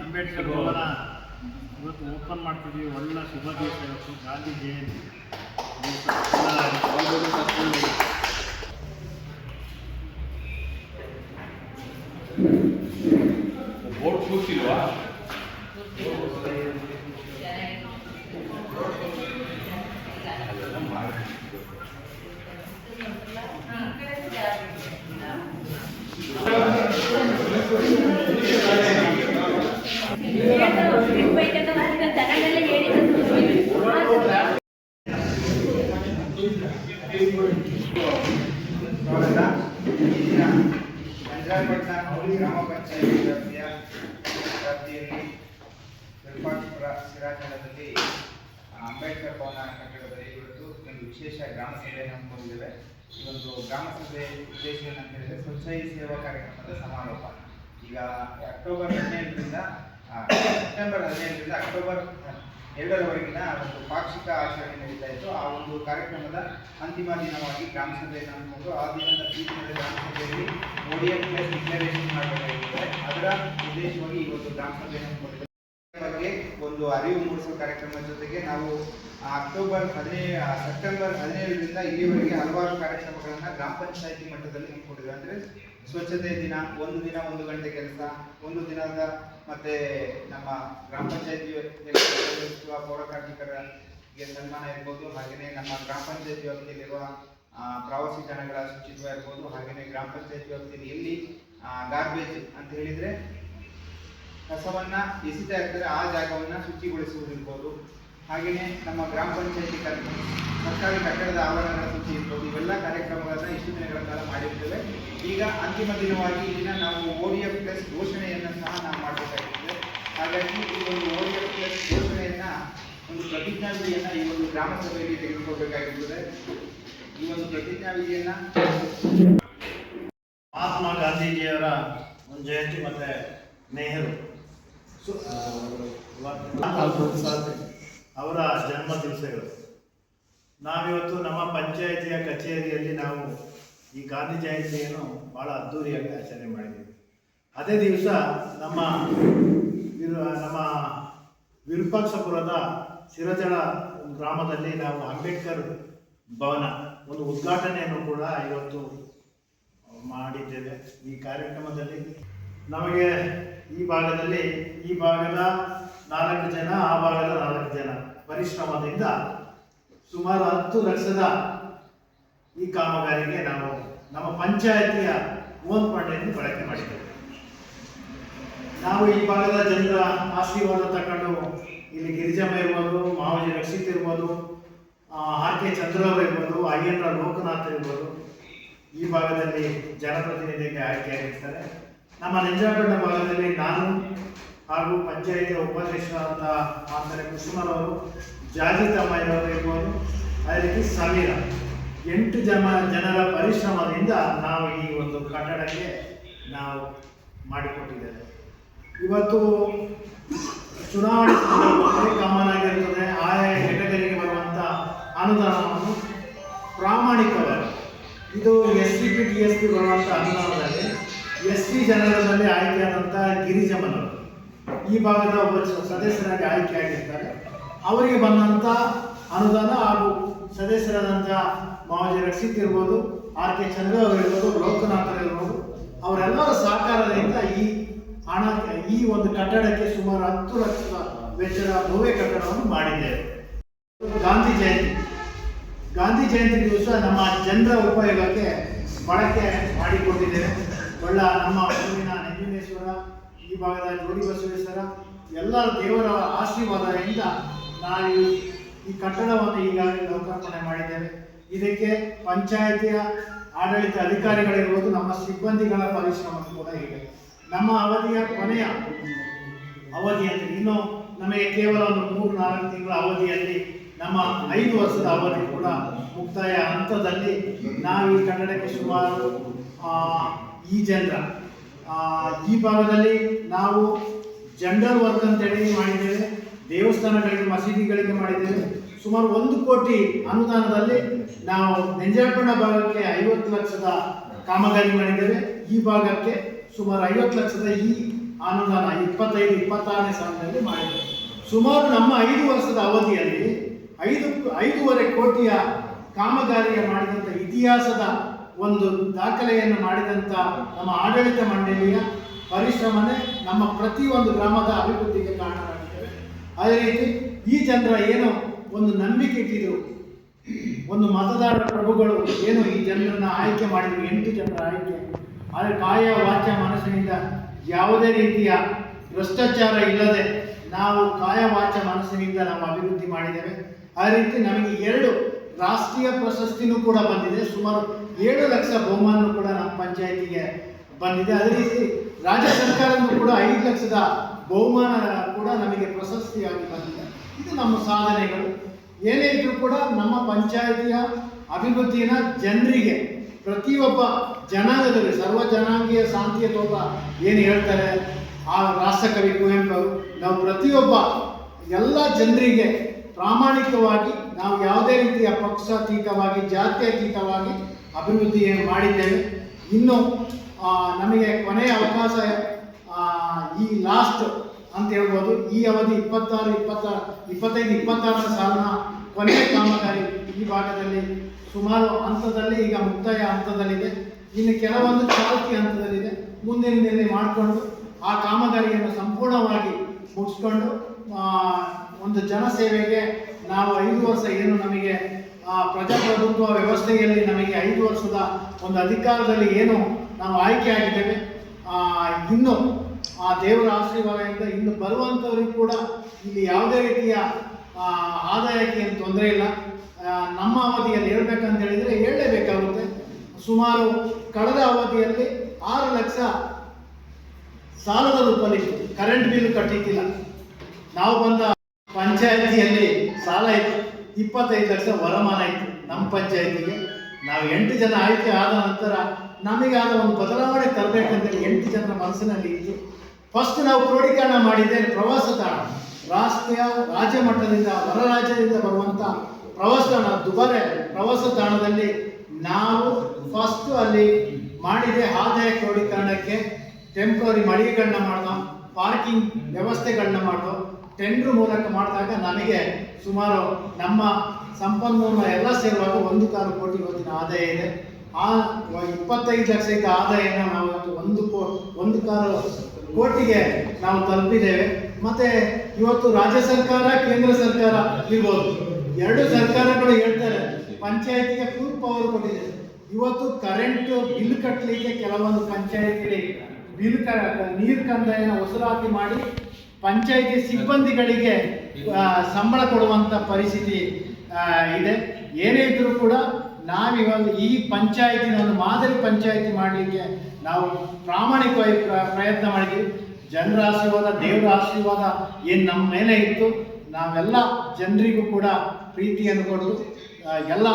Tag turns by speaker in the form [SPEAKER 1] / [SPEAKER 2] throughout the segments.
[SPEAKER 1] ಅಂಬೇಡ್ಕರ್ ಭವನ ಇವತ್ತು ಓಪನ್ ಮಾಡ್ತಿದ್ವಿ ಒಳ್ಳೆ ಶುಭ ದಿವಸ ಇವತ್ತು. ಗಾಂಧಿ ಜಯಂತಿ
[SPEAKER 2] ಬೋರ್ಡ್ ಕೂತಿಲ್ವಾ
[SPEAKER 3] ಸ್ವಾಗತ ಇಂದಿನ ಗ್ರಾಮ ಪಂಚಾಯತ್ ವ್ಯಾಪ್ತಿಯ ಶಿರಾಖಂಡದಲ್ಲಿ ಅಂಬೇಡ್ಕರ್ ಭವನ ಕಟ್ಟಡದಲ್ಲಿ ಇವತ್ತು ಒಂದು ವಿಶೇಷ ಗ್ರಾಮ ಸಭೆಯನ್ನು ಹಮ್ಮಿಕೊಂಡಿದ್ದೇವೆ ಈ ಒಂದು ಗ್ರಾಮ ಸಭೆ ಉದ್ದೇಶ ಏನಂತ ಹೇಳಿದ್ರೆ ಸ್ವಚ್ಛ ಸೇವಾ ಕಾರ್ಯಕ್ರಮದ ಸಮಾರೋಪ ಈಗ ಅಕ್ಟೋಬರ್ ಹದಿನೈದರಿಂದ ಆ, ಸೆಪ್ಟೆಂಬರ್ ಹದಿನೈದರಿಂದ ಅಕ್ಟೋಬರ್ ಎರಡರವರೆಗಿನ ಒಂದು ಪಾಕ್ಷಿಕ ಆಚರಣೆ ನಡೀತಾ ಇತ್ತು. ಆ ಒಂದು ಕಾರ್ಯಕ್ರಮದ ಅಂತಿಮ ದಿನವಾಗಿ ಗ್ರಾಮ ಸಭೆಯನ್ನು ಹಮ್ಮಿಕೊಂಡು ಆ ದಿನದ ಈ ದಿನದ ಗ್ರಾಮ ಸಭೆಯಲ್ಲಿ ಓಡಿಎಂ ಪ್ಲಸ್ ಡಿಕ್ಲರೇಷನ್ ಮಾಡಬೇಕಾಗಿದೆ ಅದರ ಉದ್ದೇಶವಾಗಿ ಈ ಒಂದು ಗ್ರಾಮ ಬಗ್ಗೆ ಒಂದು ಅರಿವು ಮೂಡಿಸುವ ಕಾರ್ಯಕ್ರಮದ ಜೊತೆಗೆ ನಾವು ಅಕ್ಟೋಬರ್ ಹದಿನೇ ಸೆಪ್ಟೆಂಬರ್ ಹದಿನೇಳರಿಂದ ಇಲ್ಲಿವರೆಗೆ ಹಲವಾರು ಕಾರ್ಯಕ್ರಮಗಳನ್ನು ಗ್ರಾಮ ಪಂಚಾಯತಿ ಮಟ್ಟದಲ್ಲಿ ಹಮ್ಮಿಕೊಂಡಿದ್ದೇವೆ. ಅಂದರೆ ಸ್ವಚ್ಛತೆ ದಿನ, ಒಂದು ದಿನ, ಒಂದು ಗಂಟೆ ಕೆಲಸ, ಒಂದು ದಿನದ ಮತ್ತೆ ನಮ್ಮ ಗ್ರಾಮ ಪಂಚಾಯತಿ ಪೌರ ಕಾರ್ಮಿಕರಿಗೆ ಸನ್ಮಾನ ಇರ್ಬೋದು. ಹಾಗೆಯೇ ನಮ್ಮ ಗ್ರಾಮ ಪಂಚಾಯತಿ ವ್ಯಾಪ್ತಿಯಲ್ಲಿರುವ ಪ್ರವಾಸಿ ತಾಣಗಳ ಶುಚಿತ್ವ ಇರ್ಬೋದು. ಹಾಗೆಯೇ ಗ್ರಾಮ ಪಂಚಾಯತಿ ವ್ಯಾಪ್ತಿಯಲ್ಲಿ ಎಲ್ಲಿ ಗಾರ್ಬೇಜ್ ಅಂತ ಹೇಳಿದ್ರೆ ಕಸವನ್ನ ಎಸಿತಾ ಇರ್ತಾರೆ ಆ ಜಾಗವನ್ನ ಶುಚಿಗೊಳಿಸುವುದಿರ್ಬೋದು. ಹಾಗೆಯೇ ನಮ್ಮ ಗ್ರಾಮ ಪಂಚಾಯತಿ ಸರ್ಕಾರಿ ಕಟ್ಟಡದ ಆವರಣ ಶುಚಿ ಇರ್ಬೋದು. ಇವೆಲ್ಲ ಕಾರ್ಯಕ್ರಮಗಳನ್ನ ಇಷ್ಟು ದಿನಗಳ ಕಾಲ ಮಾಡಿರ್ತೇವೆ. ಈಗ ಅಂತಿಮ ದಿನವಾಗಿ ಇಲ್ಲಿನ ನಾವು ಓಡಿಎಫ್ ಪ್ಲಸ್ ಘೋಷಣೆಯನ್ನು ಸಹ ನಾವು ಮಾಡಬೇಕಾಗಿರ್ತದೆ ಹಾಗಾಗಿ ಈ ಒಂದು ಓಡಿಎಫ್ ಪ್ಲಸ್ ಘೋಷಣೆಯನ್ನ ಒಂದು ಪ್ರತಿಜ್ಞಾವಿಧಿಯನ್ನು ಈ ಒಂದು ಗ್ರಾಮ ಸಭೆಯಲ್ಲಿ ತೆಗೆದುಕೊಳ್ಬೇಕಾಗಿರ್ತದೆ. ಈ ಒಂದು ಪ್ರತಿಜ್ಞಾವಿಧಿಯನ್ನು
[SPEAKER 1] ಮಹಾತ್ಮ ಗಾಂಧೀಜಿಯವರ ಒಂದು ಜಯಂತಿ ಮತ್ತೆ ನೆಹರು ಅವರ ಜನ್ಮ ದಿವಸಗಳು. ನಾವಿವತ್ತು ನಮ್ಮ ಪಂಚಾಯಿತಿಯ ಕಚೇರಿಯಲ್ಲಿ ನಾವು ಈ ಗಾಂಧಿ ಜಯಂತಿಯನ್ನು ಬಹಳ ಅದ್ಧೂರಿಯಾಗಿ ಆಚರಣೆ ಮಾಡಿದ್ದೀವಿ ಅದೇ ದಿವಸ ನಮ್ಮ ನಮ್ಮ ವಿರೂಪಾಕ್ಷಪುರದ ಸಿರಜಳ ಗ್ರಾಮದಲ್ಲಿ ನಾವು ಅಂಬೇಡ್ಕರ್ ಭವನ ಒಂದು ಉದ್ಘಾಟನೆಯನ್ನು ಕೂಡ ಇವತ್ತು ಮಾಡಿದ್ದೇವೆ ಈ ಕಾರ್ಯಕ್ರಮದಲ್ಲಿ. ನಮಗೆ ಈ ಭಾಗದಲ್ಲಿ ಈ ಭಾಗದ ನಾಲ್ಕು ಜನ, ಆ ಭಾಗದ ನಾಲ್ಕು ಜನ ಪರಿಶ್ರಮದಿಂದ ಸುಮಾರು ಹತ್ತು ಲಕ್ಷದ ಈ ಕಾಮಗಾರಿಗೆ ನಾವು ನಮ್ಮ ಪಂಚಾಯತಿಯ ಓನ್ ಫಂಡನ್ನು ಬಳಕೆ ಮಾಡಿದ್ದೇವೆ. ನಾವು ಈ ಭಾಗದ ಜನರ ಆಶೀರ್ವಾದ ತಗೊಂಡು ಇಲ್ಲಿ ಗಿರಿಜಮ್ಮ ಇರ್ಬೋದು, ಮಾವಜಿ ರಕ್ಷಿತ್ ಇರ್ಬೋದು ಆರ್ ಕೆ ಚಂದ್ರವ್ರು ಇರ್ಬೋದು ಅಯ್ಯಣ್ಣ ಲೋಕನಾಥ್ ಇರ್ಬೋದು, ಈ ಭಾಗದಲ್ಲಿ ಜನಪ್ರತಿನಿಧಿಗೆ ಆಯ್ಕೆಯಾಗಿರ್ತಾರೆ ನಮ್ಮ ನಂಜನಗೂಡ ಭಾಗದಲ್ಲಿ ನಾನು ಹಾಗೂ ಪಂಚಾಯಿತಿಯ ಉಪಾಧ್ಯಕ್ಷರಾದ ಮಾತಾರೆ ಕುಸುಮರವರು ಜಾಜಿ ತಮ್ಮ ಇರ್ಬೋದು ಅದೇ ರೀತಿ ಸಮೀರ. ಎಂಟು ಜನ, ಜನರ ಪರಿಶ್ರಮದಿಂದ ನಾವು ಈ ಒಂದು ಕಟ್ಟಡಕ್ಕೆ ನಾವು ಮಾಡಿಕೊಟ್ಟಿದ್ದೇವೆ. ಇವತ್ತು ಚುನಾವಣೆ ಕಾಮನ್ ಆಗಿರ್ತದೆ ಆಯಾ ಘಟಕರಿಗೆ ಬರುವಂಥ ಅನುದಾನವನ್ನು ಪ್ರಾಮಾಣಿಕವಾಗಿ, ಇದು S C P, T S P ಬರುವಂಥ ಅನುದಾನದಲ್ಲಿ ಎಸ್ ಟಿ ಜನರಲ್ಲಿ ಆಯ್ಕೆಯಾದಂಥ ಗಿರಿಜಮನರು. ಈ ಭಾಗದ ಒಬ್ಬ ಸದಸ್ಯರಾಗಿ ಆಯ್ಕೆಯಾಗಿರ್ತಾರೆ. ಅವರಿಗೆ ಬಂದಂಥ ಅನುದಾನ ಹಾಗೂ ಸದಸ್ಯರಾದಂಥ ಮಾವಜಿ ರಕ್ಷಿತ್ ಇರ್ಬೋದು, ಆರ್ ಕೆ ಚಂದ್ರ ಅವರು ಇರ್ಬೋದು ಲೋಕನಾಥರ್ ಇರ್ಬೋದು, ಅವರೆಲ್ಲರ ಸಹಕಾರದಿಂದ ಈ ಹಣ, ಈ ಒಂದು ಕಟ್ಟಡಕ್ಕೆ ಸುಮಾರು ಹತ್ತು ಲಕ್ಷದ ವೆಚ್ಚದ ಭವ್ಯ ಕಟ್ಟಡವನ್ನು ಮಾಡಿದ್ದೇವೆ. ಗಾಂಧಿ ಜಯಂತಿ. ಗಾಂಧಿ ಜಯಂತಿ ದಿವಸ ನಮ್ಮ ಜನರ ಉಪಯೋಗಕ್ಕೆ ಬಳಕೆ ಮಾಡಿಕೊಂಡಿದ್ದೇವೆ. ಒಳ್ಳ ನಮ್ಮ ಊರಿನ ನಂಜುನೇಶ್ವರ, ಈ ಭಾಗದ ಜೋಡಿ ಬಸವೇಶ್ವರ ಎಲ್ಲ ದೇವರ ಆಶೀರ್ವಾದದಿಂದ ನಾವು ಈ- ಕಟ್ಟಡವನ್ನು ಈಗಾಗಲೇ ಲೋಕಾರ್ಪಣೆ ಮಾಡಿದ್ದೇವೆ. ಇದಕ್ಕೆ ಪಂಚಾಯಿತಿಯ ಆಡಳಿತ ಅಧಿಕಾರಿಗಳಿರ್ಬೋದು ನಮ್ಮ ಸಿಬ್ಬಂದಿಗಳ ಪರಿಶ್ರಮ ಕೂಡ ಇದೆ. ನಮ್ಮ ಅವಧಿಯ ಕೊನೆಯ ಅವಧಿಯಲ್ಲಿ, ಇನ್ನು ನಮಗೆ ಕೇವಲ ಒಂದು ಮೂರು, ನಾಲ್ಕು ತಿಂಗಳ ಅವಧಿಯಲ್ಲಿ, ನಮ್ಮ ಐದು ವರ್ಷದ ಅವಧಿ ಕೂಡ ಮುಕ್ತಾಯ ಹಂತದಲ್ಲಿ ನಾವು ಈ ಕನ್ನಡಕ್ಕೆ ಸುಮಾರು ಈ ಜನರ. ಈ ಭಾಗದಲ್ಲಿ ನಾವು ಜಂಡರ್ ವರ್ಕ್ ಅಂತೇಳಿ ಮಾಡಿದ್ದೇವೆ. ದೇವಸ್ಥಾನಗಳಿಗೆ, ಮಸೀದಿಗಳಿಗೆ ಮಾಡಿದ್ದೇವೆ. ಸುಮಾರು ಒಂದು ಕೋಟಿ ಅನುದಾನದಲ್ಲಿ ನಾವು ನೆಂಜಾಪಣ ಭಾಗಕ್ಕೆ ಐವತ್ತು ಲಕ್ಷದ ಕಾಮಗಾರಿ ಮಾಡಿದ್ದೇವೆ. ಈ ಭಾಗಕ್ಕೆ ಸುಮಾರು ಐವತ್ತು ಲಕ್ಷದ ಈ ಅನುದಾನ ಇಪ್ಪತ್ತೈದು, ಇಪ್ಪತ್ತಾರನೇ ಸಾಲದಲ್ಲಿ ಮಾಡಿದ್ದೇವೆ. ಸುಮಾರು ನಮ್ಮ ಐದು ವರ್ಷದ ಅವಧಿಯಲ್ಲಿ ಐದು, ಐದೂವರೆ ಕೋಟಿಯ ಕಾಮಗಾರಿಯ ಮಾಡಿದಂಥ ಇತಿಹಾಸದ ಒಂದು ದಾಖಲೆಯನ್ನು ಮಾಡಿದಂಥ ನಮ್ಮ ಆಡಳಿತ ಮಂಡಳಿಯ ಪರಿಶ್ರಮನೇ ನಮ್ಮ ಪ್ರತಿಯೊಂದು ಗ್ರಾಮದ ಅಭಿವೃದ್ಧಿಗೆ ಕಾರಣವಾಗಿದೆ. ಅದೇ ರೀತಿ ಈ ಜನರ ಏನು ಒಂದು ನಂಬಿಕೆ ಇಟ್ಟಿದ್ರು, ಒಂದು ಮತದಾರ ಪ್ರಭುಗಳು ಏನು ಈ ಜನರನ್ನು ಆಯ್ಕೆ ಮಾಡಿದ್ರು, ಎಂಟು ಜನರ ಆಯ್ಕೆ. ಆದರೆ ಕಾಯ ವಾಚ್ಯ ಮನಸ್ಸಿನಿಂದ ಯಾವುದೇ ರೀತಿಯ ಭ್ರಷ್ಟಾಚಾರ ಇಲ್ಲದೆ ನಾವು ಕಾಯ ವಾಚ್ಯ ಮನಸ್ಸಿನಿಂದ ನಾವು ಅಭಿವೃದ್ಧಿ ಮಾಡಿದ್ದೇವೆ. ಅದೇ ರೀತಿ ನಮಗೆ ಎರಡು ರಾಷ್ಟ್ರೀಯ ಪ್ರಶಸ್ತಿನೂ ಕೂಡ ಬಂದಿದೆ. ಸುಮಾರು ಏಳು ಲಕ್ಷ ಬಹುಮಾನ ಕೂಡ ನಮ್ಮ ಪಂಚಾಯಿತಿಗೆ ಬಂದಿದೆ. ಅದೇ ರೀತಿ ರಾಜ್ಯ ಸರ್ಕಾರದಿಂದ ಕೂಡ ಐದು ಲಕ್ಷದ ಬಹುಮಾನ ಕೂಡ ನಮಗೆ ಪ್ರಶಸ್ತಿಯಾಗಿ ಬಂದಿದೆ. ಇದು ನಮ್ಮ ಸಾಧನೆಗಳು. ಏನೇ ಇದ್ರೂ ಕೂಡ ನಮ್ಮ ಪಂಚಾಯಿತಿಯ ಅಭಿವೃದ್ಧಿನ ಜನರಿಗೆ, ಪ್ರತಿಯೊಬ್ಬ ಜನಾಂಗದಲ್ಲಿ, ಸರ್ವ ಜನಾಂಗೀಯ ಶಾಂತಿಯ ತೋಟ ಏನು ಹೇಳ್ತಾರೆ? ಆ ರಾಷ್ಟ್ರಕವಿ ಕುವೆಂಪು ನಾವು ಪ್ರತಿಯೊಬ್ಬ ಎಲ್ಲ ಜನರಿಗೆ ಪ್ರಾಮಾಣಿಕವಾಗಿ ನಾವು ಯಾವುದೇ ರೀತಿಯ ಪಕ್ಷಾತೀತವಾಗಿ, ಜಾತ್ಯತೀತವಾಗಿ ಅಭಿವೃದ್ಧಿ ಮಾಡಿದ್ದೇವೆ. ಇನ್ನು ನಮಗೆ ಕೊನೆಯ ಅವಕಾಶ ಈ ಲಾಸ್ಟ್ ಅಂತ ಹೇಳ್ಬೋದು. ಈ ಅವಧಿ ಇಪ್ಪತ್ತಾರು, ಇಪ್ಪತ್ತ, ಇಪ್ಪತ್ತೈದು ಇಪ್ಪತ್ತಾರನೇ ಸಾಲಿನ ಕೊನೆಯ ಕಾಮಗಾರಿ ಈ ಭಾಗದಲ್ಲಿ ಸುಮಾರು ಹಂತದಲ್ಲಿ, ಈಗ ಮುಕ್ತಾಯ ಹಂತದಲ್ಲಿದೆ. ಇನ್ನು ಕೆಲವೊಂದು ಚಾಲ್ತಿ ಹಂತದಲ್ಲಿದೆ. ಮುಂದಿನ ಮಾಡಿಕೊಂಡು ಆ ಕಾಮಗಾರಿಯನ್ನು ಸಂಪೂರ್ಣವಾಗಿ ಮುಗಿಸ್ಕೊಂಡು ಒಂದು ಜನಸೇವೆಗೆ ನಾವು ಐದು ವರ್ಷ ಏನು ನಮಗೆ ಆ, ಪ್ರಜಾಪ್ರಭುತ್ವ ವ್ಯವಸ್ಥೆಯಲ್ಲಿ ನಮಗೆ ಐದು ವರ್ಷದ ಒಂದು ಅಧಿಕಾರದಲ್ಲಿ ಏನು ನಾವು ಆಯ್ಕೆ ಆಗಿದ್ದೇವೆ ಆ, ಇನ್ನು ಆ ದೇವರ ಆಶೀರ್ವಾದದಿಂದ ಇನ್ನು ಬರುವಂಥವ್ರಿಗೆ ಕೂಡ ಇಲ್ಲಿ ಯಾವುದೇ ರೀತಿಯ ಆದಾಯಕ್ಕೆ ಏನು ತೊಂದರೆ ಇಲ್ಲ. ನಮ್ಮ ಅವಧಿಯಲ್ಲಿ ಹೇಳ್ಬೇಕಂತ ಹೇಳಿದರೆ ಹೇಳಲೇಬೇಕಾಗುತ್ತೆ. ಸುಮಾರು ಕಳೆದ ಅವಧಿಯಲ್ಲಿ ಆರು ಲಕ್ಷ ಸಾಲದ ರೂಪದಲ್ಲಿ ಕರೆಂಟ್ ಬಿಲ್ ಕಟ್ಟಿದ್ದಿಲ್ಲ. ನಾವು ಬಂದ ಪಂಚಾಯತಿಯಲ್ಲಿ ಸಾಲ ಇತ್ತು, ಇಪ್ಪತ್ತೈದು ಲಕ್ಷ ವರಮಾನ ಇತ್ತು ನಮ್ಮ ಪಂಚಾಯತಿಗೆ. ನಾವು ಎಂಟು ಜನ ಆಯ್ಕೆ ಆದ ನಂತರ ನಮಗಾದ ಒಂದು ಬದಲಾವಣೆ ತರಬೇಕಂತೇಳಿ ಎಂಟು ಜನರ ಮನಸ್ಸಿನಲ್ಲಿ ಇತ್ತು. ಫಸ್ಟ್ ನಾವು ಕ್ರೋಢೀಕರಣ ಮಾಡಿದ್ದೆ ಪ್ರವಾಸ ತಾಣ, ರಾಷ್ಟ್ರೀಯ ರಾಜ್ಯ ಮಟ್ಟದಿಂದ ಹೊರ ರಾಜ್ಯದಿಂದ ಬರುವಂಥ ಪ್ರವಾಸ ತಾಣ, ದುಬಾರೆ ಪ್ರವಾಸ ತಾಣದಲ್ಲಿ ನಾವು ಫಸ್ಟ್ ಅಲ್ಲಿ ಮಾಡಿದೆ ಆದಾಯ ಕ್ರೋಢೀಕರಣಕ್ಕೆ ಟೆಂಪ್ರರಿ ಮಳಿಗೆಗಳನ್ನ ಮಾಡೋ ಪಾರ್ಕಿಂಗ್ ವ್ಯವಸ್ಥೆಗಳನ್ನ ಮಾಡ್ದೋ ಟೆಂಡ್ರ್ ಮೂಲಕ ಮಾಡಿದಾಗ ನಮಗೆ ಸುಮಾರು ನಮ್ಮ ಸಂಪನ್ಮೂಲ ಎಲ್ಲ ಸೇರುವಾಗ ಒಂದು ಕಾಲು ಕೋಟಿ ಇವತ್ತಿನ ಆದಾಯ ಇದೆ. ಆ ಇಪ್ಪತ್ತೈದು ಲಕ್ಷ ಇದ್ದ ಆದಾಯನ ನಾವು ಒಂದು ಕೋ, ಒಂದು ಕಾಲು ಕೋಟಿಗೆ ನಾವು ತಲುಪಿದ್ದೇವೆ. ಮತ್ತೆ ಇವತ್ತು ರಾಜ್ಯ ಸರ್ಕಾರ, ಕೇಂದ್ರ ಸರ್ಕಾರ ಇರ್ಬೋದು. ಎರಡು ಸರ್ಕಾರಗಳು ಹೇಳ್ತಾರೆ, ಪಂಚಾಯತಿಗೆ ಫುಲ್ ಪವರ್ ಕೊಟ್ಟಿದೆ. ಇವತ್ತು ಕರೆಂಟ್ ಬಿಲ್ ಕಟ್ಟಲಿಕ್ಕೆ ಕೆಲವೊಂದು ಪಂಚಾಯತಿ ಬಿಲ್ ಕ, ನೀರು ಕಂದಾಯನ ವಸೂಲಾತಿ ಮಾಡಿ ಪಂಚಾಯತಿ ಸಿಬ್ಬಂದಿಗಳಿಗೆ ಸಂಬಳ ಕೊಡುವಂಥ ಪರಿಸ್ಥಿತಿ ಇದೆ. ಏನೇ ಇದ್ರೂ ಕೂಡ ನಾವಿವಾಗ ಈ ಪಂಚಾಯತಿನ ಒಂದು ಮಾದರಿ ಪಂಚಾಯಿತಿ ಮಾಡಲಿಕ್ಕೆ ನಾವು ಪ್ರಾಮಾಣಿಕವಾಗಿ ಪ್ರಯತ್ನ ಮಾಡಿದ್ದೀವಿ. ಜನರ ಆಶೀರ್ವಾದ ದೇವರ ಆಶೀರ್ವಾದ ಏನು ನಮ್ಮ ಮೇಲೆ ಇತ್ತು. ನಾವೆಲ್ಲ ಜನರಿಗೂ ಕೂಡ ಪ್ರೀತಿಯನ್ನು ಕೊಟ್ಟು ಎಲ್ಲ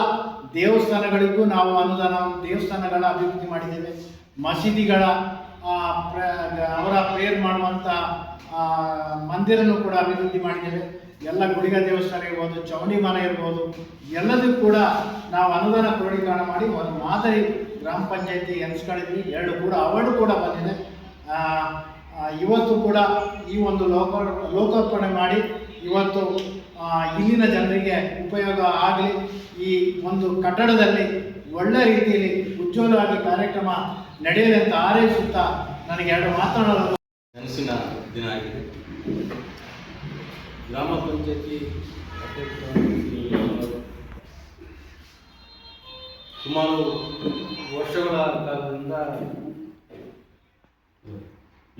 [SPEAKER 1] ದೇವಸ್ಥಾನಗಳಿಗೂ ನಾವು ಅನುದಾನ ದೇವಸ್ಥಾನಗಳ ಅಭಿವೃದ್ಧಿ ಮಾಡಿದ್ದೇವೆ. ಮಸೀದಿಗಳ ಪ್ರ- ಅವರ ಪ್ರೇಯರ್ ಮಾಡುವಂಥ ಆ, ಮಂದಿರನ್ನು ಕೂಡ ಅಭಿವೃದ್ಧಿ ಮಾಡಿದ್ದೇವೆ. ಎಲ್ಲ ಗುಡಿಗ ದೇವಸ್ಥಾನ ಇರ್ಬೋದು ಚೌನಿ ಮನೆ ಇರ್ಬೋದು ಎಲ್ಲದೂ ಕೂಡ ನಾವು ಅನುದಾನ ಕ್ರೋಢೀಕರಣ ಮಾಡಿ ಒಂದು ಮಾದರಿ ಗ್ರಾಮ ಪಂಚಾಯತಿ ಎನ್ಸ್ಕೊಂಡಿದ್ವಿ. ಎರಡು ಕೂಡ ಅವಾರ್ಡು ಕೂಡ ಬಂದಿದೆ. ಇವತ್ತು ಕೂಡ ಈ ಒಂದು ಲೋಕ ಲೋಕಾರ್ಪಣೆ ಮಾಡಿ ಇವತ್ತು ಇಲ್ಲಿನ ಜನರಿಗೆ ಉಪಯೋಗ ಆಗಲಿ ಈ ಒಂದು ಕಟ್ಟಡದಲ್ಲಿ ಒಳ್ಳೆ ರೀತಿಯಲ್ಲಿ ಉಜ್ವಲವಾಗಿ ಕಾರ್ಯಕ್ರಮ ನಡೆಯಲಿ ಅಂತ ಆರೈಸುತ್ತಾ ನನಗೆ ಎರಡು ಮಾತನಾಡಲು
[SPEAKER 2] ಕನಸಿನ ದಿನ ಆಗಿದೆ. ಗ್ರಾಮ ಪಂಚಾಯತಿ ಅಧ್ಯಕ್ಷ ಸುಮಾರು ವರ್ಷಗಳ ಕಾಲದಿಂದ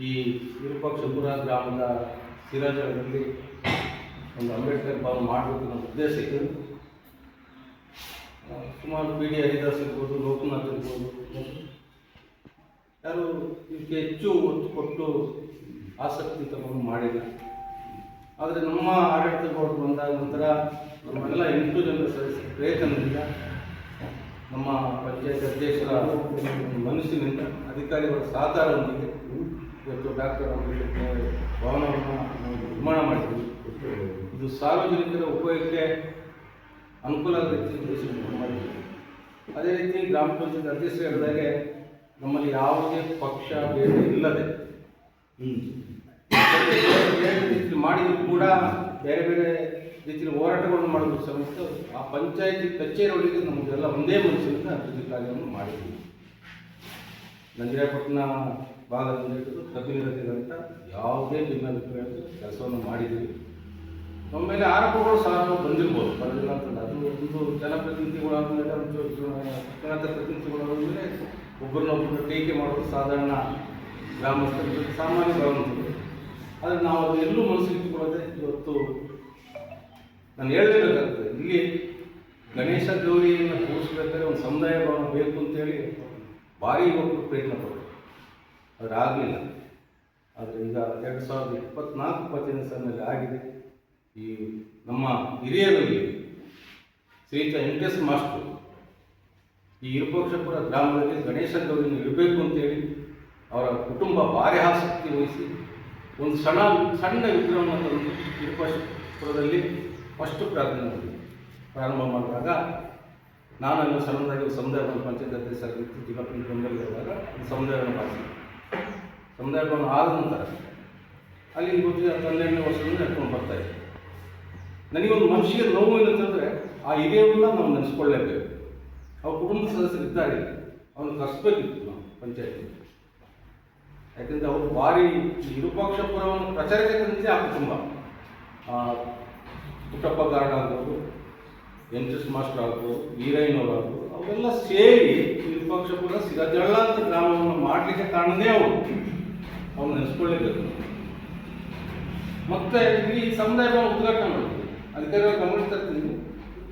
[SPEAKER 2] ಈ ವಿರೂಪಾಕ್ಷಪುರ ಗ್ರಾಮದ ಸಿರಾಜದಲ್ಲಿ ಒಂದು ಅಂಬೇಡ್ಕರ್ ಭವನ ಮಾಡಬೇಕು ಅನ್ನೋ ಉದ್ದೇಶ ಇತ್ತು. ಸುಮಾರು ಪಿ ಡಿ ಹರಿದಾಸ್ ಇರ್ಬೋದು, ಲೋಕನಾಥ್ ಇರ್ಬೋದು, ಯಾರು ಇದಕ್ಕೆ ಹೆಚ್ಚು ಒತ್ತು ಕೊಟ್ಟು ಆಸಕ್ತಿ ತಗೊಂಡು ಮಾಡಿಲ್ಲ ಆದರೆ ನಮ್ಮ ಆಡಳಿತ ಬೋರ್ಡ್ ಬಂದಾಗ ನಂತರ ನಮ್ಮೆಲ್ಲ ಎಂಟು ಜನ ಸದಸ್ಯರ ಪ್ರಯತ್ನದಿಂದ ನಮ್ಮ ಪಂಚಾಯತ್ ಅಧ್ಯಕ್ಷರ ಮನಸ್ಸಿನಿಂದ ಅಧಿಕಾರಿಗಳ ಸಹಕಾರದೊಂದಿಗೆ ಇವತ್ತು ಡಾಕ್ಟರ್ ಭವನವನ್ನು ನಾವು ನಿರ್ಮಾಣ ಮಾಡಿದ್ವಿ. ಇದು ಸಾರ್ವಜನಿಕರ ಉಪಯೋಗಕ್ಕೆ ಅನುಕೂಲ ರೀತಿಯಲ್ಲಿ ಮಾಡಿದ್ವಿ. ಅದೇ ರೀತಿ ಗ್ರಾಮ ಪಂಚಾಯತ್ ಅಧ್ಯಕ್ಷರು ಹೇಳಿದಾಗೆ ನಮ್ಮಲ್ಲಿ ಯಾವುದೇ ಪಕ್ಷ, ಭೇದ ಇಲ್ಲದೆ ಬೇರೆ ಮಾಡಿದ್ರು ಕೂಡ ಬೇರೆ ಬೇರೆ ರೀತಿಯಲ್ಲಿ ಹೋರಾಟಗಳನ್ನು ಮಾಡಿದ್ರು ಸಮಸ್ತ ಆ ಪಂಚಾಯತಿ ಕಚೇರಿ ಒಳಗೆ ನಮಗೆಲ್ಲ ಒಂದೇ ಮನಸ್ಸಿನಿಂದ ಅಭಿವೃದ್ಧಿ ಕಾರ್ಯವನ್ನು ಮಾಡಿದ್ವಿ ನಂಜರಾಪಟ್ಟಣ ಭಾಗದಿಂದ ಹಿಡಿದು ಪ್ರತಿನಿಧಿಸಿದಂಥ ಯಾವುದೇ ಭಿನ್ನಾಭಿಪ್ರಾಯದ ಕೆಲಸವನ್ನು ಮಾಡಿದ್ದೀವಿ ನಮ್ಮ ಮೇಲೆ ಆರೋಪಗಳು ಸಹ ಬಂದಿರ್ಬೋದು. ಬರೋದಿಲ್ಲ ಅಂತಂದ್ರೆ ಅದು ಒಂದು ಜನಪ್ರತಿನಿಧಿಗಳಾದ್ಮೇಲೆ ಒಂದು ಪ್ರತಿನಿಧಿಗಳಾದ ಮೇಲೆ ಒಬ್ಬರನ್ನೊಬ್ಬರು ಟೀಕೆ ಮಾಡೋದು ಸಾಧಾರಣ ಗ್ರಾಮಸ್ಥರ ಸಾಮಾನ್ಯ ಬರುವಂಥದ್ದು ಆದರೆ ನಾವು ಅದು ಎಲ್ಲೂ ಮನಸ್ಸಿಟ್ಟುಕೊಳ್ಳದೆ ಇವತ್ತು ನಾನು ಹೇಳಲೇಬೇಕಾಗ್ತದೆ ಇಲ್ಲಿ ಗಣೇಶ ಗೌರಿಯನ್ನು ಕೂರಿಸ್ಬೇಕಾದ್ರೆ ಒಂದು ಸಮುದಾಯ ಭವನ ಬೇಕು ಅಂತೇಳಿ ಭಾರಿ ಒಬ್ಬರು ಪ್ರಯತ್ನ ಪಡ್ತಾರೆ. ಆದರೆ ಆಗಲಿಲ್ಲ. ಆದರೆ ಈಗ ಎರಡು ಸಾವಿರದ ಇಪ್ಪತ್ನಾಲ್ಕು ಇಪ್ಪತ್ತೈದು ಸಾಲಿನಲ್ಲಿ ಆಗಿದೆ. ಈ ನಮ್ಮ ಹಿರಿಯರಲ್ಲಿ ಶ್ರೀಯುತ ವೆಂಕಟೇಶ್ ಮಾಸ್ಟರ್ ಈ ಇರುಪಕ್ಷಪುರ ಗ್ರಾಮದಲ್ಲಿ ಗಣೇಶ ಗೌರಿಯನ್ನು ಇರಬೇಕು ಅಂತೇಳಿ ಅವರ ಕುಟುಂಬ ಭಾರಿ ಆಸಕ್ತಿ ವಹಿಸಿ ಒಂದು ಸಣ್ಣ ಸಣ್ಣ ವಿಗ್ರಹವನ್ನು ತಂದು ಇರುಪಕ್ಷಪುರದಲ್ಲಿ ಫಸ್ಟ್ ಪ್ರಾರ್ಥನೆ ಮಾಡಿದ್ವಿ. ಪ್ರಾರಂಭ ಮಾಡಿದಾಗ ನಾನು ಅಲ್ಲಿ ಸಣ್ಣದಾಗಿ ಒಂದು ಸಮುದಾಯ ಭವನ ಪಂಚಾಯತ್ ಅಧ್ಯಕ್ಷರಾಗಿ ಜಿಲ್ಲಾ ಬೆಂಬಲಿರುವಾಗ ಒಂದು ಸಮುದಾಯವನ್ನು ಮಾಡಿಸಿದ್ವಿ ಸಮುದಾಯ ಭವನ ಆದ ನಂತರ ಅಲ್ಲಿ ಗೊತ್ತಿದೆ ಹನ್ನೆರಡನೇ ವರ್ಷದಿಂದ ಬರ್ತಾ ಇದ್ದೆ ನನಗೊಂದು ಮನುಷ್ಯ ನೋವು ಏನಂತಂದರೆ ಆ ಇದೆಯನ್ನ ನಾವು ನೆನೆಸ್ಕೊಳ್ಳೇಬೇಕು. ಅವ್ರ ಕುಟುಂಬದ ಸದಸ್ಯರು ಇದ್ದಾರೆ ಅವನು ಕರೆಸ್ಬೇಕಿತ್ತು ನಾವು ಪಂಚಾಯತ್ ಯಾಕಂದರೆ ಅವರು ಭಾರಿ ವಿರೂಪಾಕ್ಷಪುರವನ್ನು ಪ್ರಚಾರಕ್ಕೆ ತಂದಿದ್ದೆ ಆ ಕುಟುಂಬ ಪುಟ್ಟಪ್ಪ ಗಾರ್ಡ್ ಆಗ್ಬೋದು ಎಸ್ ಮಾಸ್ಟರ್ ಆಗ್ಬೋದು ವೀರಯ್ಯನವರು ಆಗ್ಬೋದು ಅವೆಲ್ಲ ಸೇರಿ ವಿರೂಪಾಕ್ಷಪುರ ಸಿಗಜಳ್ಳ ಅಂತ ಗ್ರಾಮವನ್ನು ಮಾಡಲಿಕ್ಕೆ ಕಾರಣನೇ ಅವರು. ಅವ್ರು ನೆನೆಸ್ಕೊಳ್ಳೇಬೇಕು. ಮತ್ತೆ ಇಲ್ಲಿ ಸಮುದಾಯ ಭವನ ಉದ್ಘಾಟನೆ ಮಾಡಿದ್ವಿ ಅಧಿಕಾರಿಗಳು ಗಮನ ತರ್ತೀನಿ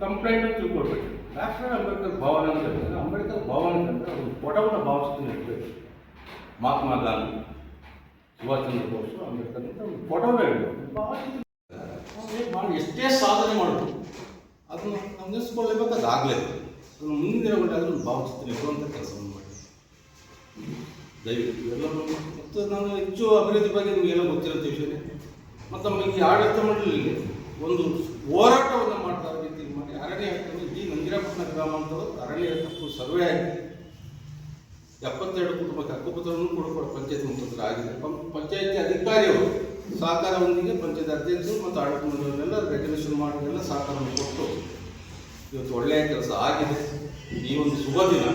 [SPEAKER 2] ಕಂಪ್ಲೇಂಟ್ ತಿಳ್ಕೊಳ್ಬೇಕು. ಡಾಕ್ಟರ್ ಅಂಬೇಡ್ಕರ್ ಭವನ ಅಂತ ಅಂಬೇಡ್ಕರ್ ಭವನ ಅಂತಂದ್ರೆ ಒಂದು ಫೋಟೋವನ್ನು ಭಾವಿಸ್ತೀನಿ ಇರಬೇಕು ಮಹಾತ್ಮ ಗಾಂಧಿ, ಸುಭಾಷ್ ಚಂದ್ರ ಬೋಸ್ ಅಂಬೇಡ್ಕರ್ ಅಂತ ಒಂದು ಎಷ್ಟೇ ಸಾಧನೆ ಮಾಡಿದ್ರು ಅದನ್ನು ನಾವು ಅದಾಗಲೇ ಅದನ್ನು ಮುಂದಿನ ಮಟ್ಟ ಅದನ್ನು ಭಾವಿಸ್ತೀನಿ ಇರುವಂಥ ಕೆಲಸವನ್ನು ಮಾಡಿ. ದಯವಿಟ್ಟು ಎಲ್ಲರೂ ಮತ್ತು ನಾನು ಹೆಚ್ಚು ಅಭಿವೃದ್ಧಿ ಬಗ್ಗೆ ನಿಮಗೆಲ್ಲ ಗೊತ್ತಿರುತ್ತೆ ವಿಷಯ. ಮತ್ತು ನಮಗೆ ಆಡಳಿತ ಮಂಡಳಿಯಲ್ಲಿ ಒಂದು ಹೋರಾಟವನ್ನು ಮಾಡ್ತಾ ಇರೋ ರೀತಿ ಮಾಡಿ, ಅರಣ್ಯ ಇಡೀ ನಂದಿರಾಪಟ್ಟಣ ಗ್ರಾಮ ಅಂತ ಅರಣ್ಯ ಸರ್ವೆ ಆಗಿದೆ. ಎಪ್ಪತ್ತೆರಡು ಕುಟುಂಬಕ್ಕೆ ಹಕ್ಕುಪತ್ರವನ್ನು ಕೂಡ ಪಂಚಾಯತ್ ಮುಖಾಂತರ ಆಗಿದೆ. ಪಂಚಾಯಿತಿ ಅಧಿಕಾರಿಯವರು ಸಹಕಾರವೊಂದಿಗೆ ಪಂಚಾಯತ್ ಅಧ್ಯಕ್ಷರು ಮತ್ತು ಆಡಳಿತ ಮಂಡಳಿಯನ್ನೆಲ್ಲ ರೆಗ್ಯುಲೇಷನ್ ಮಾಡೋದೆಲ್ಲ ಸಹಕಾರವನ್ನು ಕೊಟ್ಟು ಇವತ್ತು ಒಳ್ಳೆಯ ಕೆಲಸ ಆಗಿದೆ. ಈ ಒಂದು ಶುಭ ದಿನ.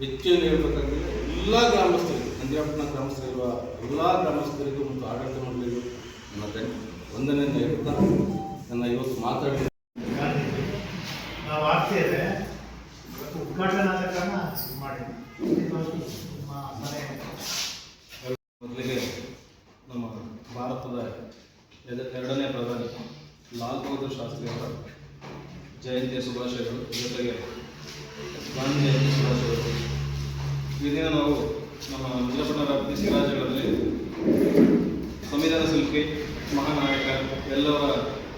[SPEAKER 2] ಹೆಚ್ಚೇನು ಹೇಳ್ಬೇಕಂದ್ರೆ ಎಲ್ಲ ಗ್ರಾಮಸ್ಥರಿಗೂ ಅಂಜಾಪಟ್ಟಣ ಗ್ರಾಮಸ್ಥರಿರುವ ಎಲ್ಲ ಗ್ರಾಮಸ್ಥರಿಗೂ ಮತ್ತು ಆಡಳಿತ ಮಂಡಳಿಗೂ ನನ್ನ ವಂದನೆಯನ್ನು ಹೇಳ್ತಾ ನನ್ನ ಇವತ್ತು ಮಾತಾಡಿ
[SPEAKER 1] ಗಾಂಧೀಜಿ ನಾವು ಆಗ್ತೇವೆ ಇವತ್ತು ಉದ್ಘಾಟನೆ ಆದ ಕಾರಣ ಇದು ಮಾಡಿದ್ವಿ ಇದು ನಿಮ್ಮ ಮನೆ
[SPEAKER 4] ಮೊದಲಿಗೆ ನಮ್ಮ ಭಾರತದ ಎದ- ಎರಡನೇ ಪ್ರಧಾನಿ ಲಾಲ್ ಬಹದ್ದೂರ್ ಶಾಸ್ತ್ರಿ ಅವರ ಜಯಂತಿಯ ಶುಭಾಶಯಗಳು, ಜೊತೆಗೆ ಗಾಂಧಿ ಜಯಂತಿ ಶುಭಾಶಯಗಳು. ಈ ದಿನ ನಾವು ನಮ್ಮ ನಿಜಪಟ್ಟಣ ಬಿಸಿ ರಾಜ್ಯಗಳಲ್ಲಿ ಸಂವಿಧಾನ ಶಿಲ್ಪಿ, ಮಹಾನಾಯಕ, ಎಲ್ಲವರ